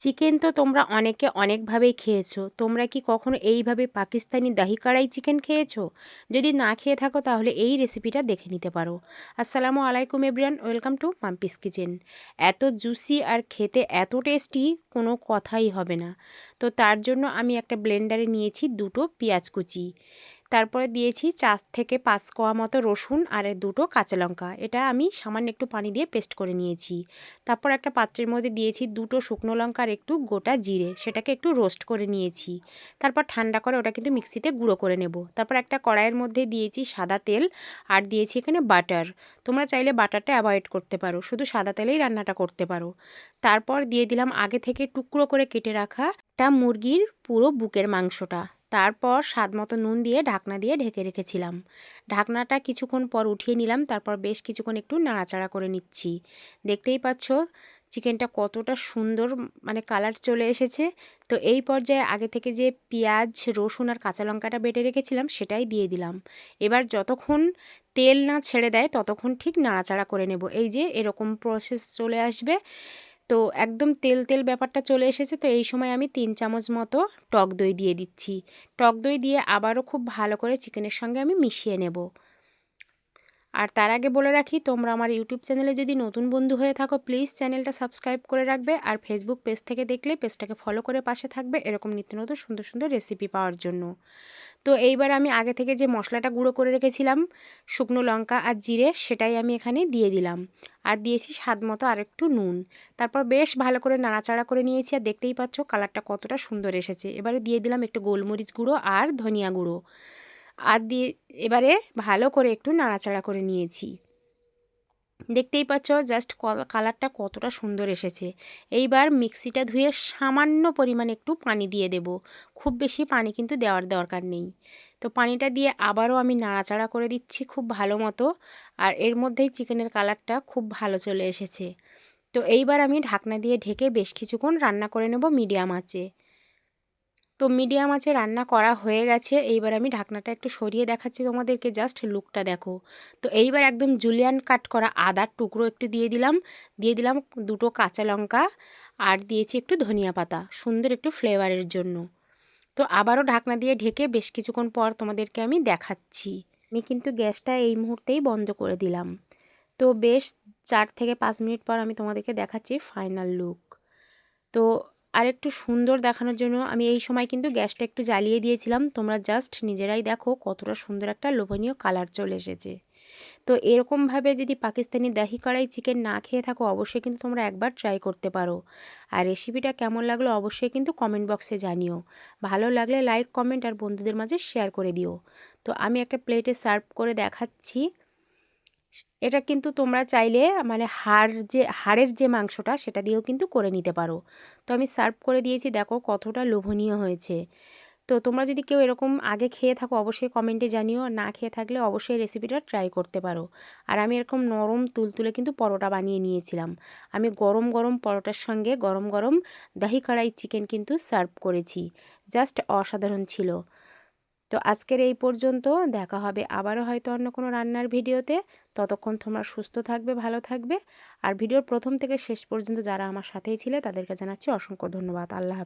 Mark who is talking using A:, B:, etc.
A: Chicken তো তোমরা অনেকে অনেকভাবেই খেয়েছো। তোমরা কি কখনো এইভাবে পাকিস্তানি দাহি কড়াই চিকেন খেয়েছো? যদি না খেয়ে থাকো, তাহলে এই রেসিপিটা দেখে নিতে পারো। আসসালামু আলাইকুম everyone welcome to Mampi's kitchen এত জুসি আর খেতে এত টেস্টি কোনো কথাই হবে না। তো তার জন্য আমি একটা ব্লেন্ডারে নিয়েছি দুটো পেঁয়াজ কুচি। তারপরে দিয়েছি চার থেকে পাঁচ কোয়া মতো রসুন আর দুটো কাঁচা লঙ্কা। এটা আমি সামান্য একটু পানি দিয়ে পেস্ট করে নিয়েছি। তারপর একটা পাত্রের মধ্যে দিয়েছি দুটো শুকনো লঙ্কা আর একটু গোটা জিরে। সেটাকে একটু রোস্ট করে নিয়েছি। তারপর ঠান্ডা করে ওটা কিন্তু মিক্সিতে গুঁড়ো করে নেব। তারপর একটা কড়াইয়ের মধ্যে দিয়েছি সাদা তেল আর দিয়েছি এখানে বাটার। তোমরা চাইলে বাটারটা অ্যাভয়েড করতে পারো। শুধু সাদা তেলেই রান্নাটা করতে পারো। তারপর দিয়ে দিলাম আগে থেকে টুকরো করে কেটে রাখা একটা মুরগির পুরো বুকের মাংসটা। তারপর স্বাদ মতো নুন দিয়ে ঢাকনা দিয়ে ঢেকে রেখেছিলাম। ঢাকনাটা কিছুক্ষণ পর উঠিয়ে নিলাম, তারপর বেশ কিছুক্ষণ একটু নাড়াচাড়া করে নিচ্ছি। দেখতেই পাচ্ছ, চিকেনটা কতটা সুন্দর মানে কালার চলে এসেছে। তো এই পর্যায়ে আগে থেকে যে পেঁয়াজ, রসুন আর কাঁচা লঙ্কাটা বেটে রেখেছিলাম, সেটাই দিয়ে দিলাম। এবার যতক্ষণ তেল না ছেড়ে দেয়, ততক্ষণ ঠিক নাড়াচাড়া করে নেব। এই যে এরকম প্রসেস চলে আসবে। তো একদম তেল তেল ব্যাপারটা চলে এসেছে। তো এই সময় আমি তিন চামচ মতো টক দই দিয়ে দিচ্ছি। টক দই দিয়ে আবারও খুব ভালো করে চিকেনের সঙ্গে আমি মিশিয়ে নেব। আর তার আগে বলে রাখি, তোমরা আমার ইউটিউব চ্যানেলে যদি নতুন বন্ধু হয়ে থাকো প্লিজ চ্যানেলটা সাবস্ক্রাইব করে রাখবে আর ফেসবুক পেজ থেকে দেখলে পেজটাকে ফলো করে পাশে থাকবে এরকম নিত্য নতুন সুন্দর সুন্দর রেসিপি পাওয়ার জন্য। তো এইবার আমি আগে থেকে যে মশলাটা গুঁড়ো করে রেখেছিলাম, শুকনো লঙ্কা আর জিরে, সেটাই আমি এখানে দিয়ে দিলাম। আর দিয়েছি স্বাদ মতো আরেকটু নুন। তারপর বেশ ভালো করে নাড়াচাড়া করে নিয়েছি আর দেখতেই পাচ্ছ কালারটা কতটা সুন্দর এসেছে। এবারে দিয়ে দিলাম একটু গোলমরিচ গুঁড়ো আর ধনিয়া গুঁড়ো। আর দিয়ে এবারে ভালো করে একটু নাড়াচাড়া করে নিয়েছি। দেখতেই পাচ্ছ জাস্ট কালারটা কতটা সুন্দর এসেছে। এইবার মিক্সিটা ধুয়ে সামান্য পরিমাণে একটু পানি দিয়ে দেব। খুব বেশি পানি কিন্তু দেওয়ার দরকার নেই। তো পানিটা দিয়ে আবারও আমি নাড়াচাড়া করে দিচ্ছি খুব ভালো মতো। আর এর মধ্যেই চিকেনের কালারটা খুব ভালো চলে এসেছে। তো এইবার আমি ঢাকনা দিয়ে ঢেকে বেশ কিছুক্ষণ রান্না করে নেব মিডিয়াম আঁচে। তো মিডিয়াম আছে, রান্না করা হয়ে গেছে। এইবার আমি ঢাকনাটা একটু সরিয়ে দেখাচ্ছি তোমাদেরকে, জাস্ট লুকটা দেখো। তো এইবার একদম জুলিয়ান কাট করা আদার টুকরো একটু দিয়ে দিলাম। দিয়ে দিলাম দুটো কাঁচা লঙ্কা আর দিয়েছি একটু ধনিয়া পাতা, সুন্দর একটু ফ্লেভারের জন্য। তো আবারও ঢাকনা দিয়ে ঢেকে বেশ কিছুক্ষণ পর তোমাদেরকে আমি দেখাচ্ছি। আমি কিন্তু গ্যাসটা এই মুহূর্তেই বন্ধ করে দিলাম। তো বেশ চার থেকে পাঁচ মিনিট পর আমি তোমাদেরকে দেখাচ্ছি ফাইনাল লুক তো আর একটু সুন্দর দেখানোর জন্য আমি এই সময় কিন্তু গ্যাসটা একটু জ্বালিয়ে দিয়েছিলাম। তোমরা জাস্ট নিজেরাই দেখো কতটা সুন্দর একটা লোভনীয় কালার চলে এসেছে। তো এরকমভাবে যদি পাকিস্তানি দাহি কড়াই চিকেন না খেয়ে থাকো, অবশ্যই কিন্তু তোমরা একবার ট্রাই করতে পারো। আর রেসিপিটা কেমন লাগল অবশ্যই কিন্তু কমেন্ট বক্সে জানিও। ভালো লাগলে লাইক কমেন্ট আর বন্ধুদের মাঝে শেয়ার করে দিও। তো আমি একটা প্লেটে সার্ভ করে দেখাচ্ছি। এটা কিন্তু তোমরা চাইলে মানে হাড় যে, হাড়ের যে মাংসটা, সেটা দিয়েও কিন্তু করে নিতে পারো। তো আমি সার্ভ করে দিয়েছি, দেখো কতটা লোভনীয় হয়েছে। তো তোমরা যদি কেউ এরকম আগে খেয়ে থাকো, অবশ্যই কমেন্টে জানিও। না খেয়ে থাকলে অবশ্যই রেসিপিটা ট্রাই করতে পারো। আর আমি এরকম নরম তুলতুলে কিন্তু পরোটা বানিয়ে নিয়েছিলাম। আমি গরম গরম পরোটার সঙ্গে গরম গরম দাহি কড়াই চিকেন কিন্তু সার্ভ করেছি। জাস্ট অসাধারণ ছিল। তো আজকের এই পর্যন্ত, দেখা হবে আবারও হয়তো অন্য কোনো রান্নার ভিডিওতে। ততক্ষণ তোমরা সুস্থ থাকবে, ভালো থাকবে। আর ভিডিওর প্রথম থেকে শেষ পর্যন্ত যারা আমার সাথেই ছিলে, তাদেরকে জানাচ্ছি অসংখ্য ধন্যবাদ। আল্লাহ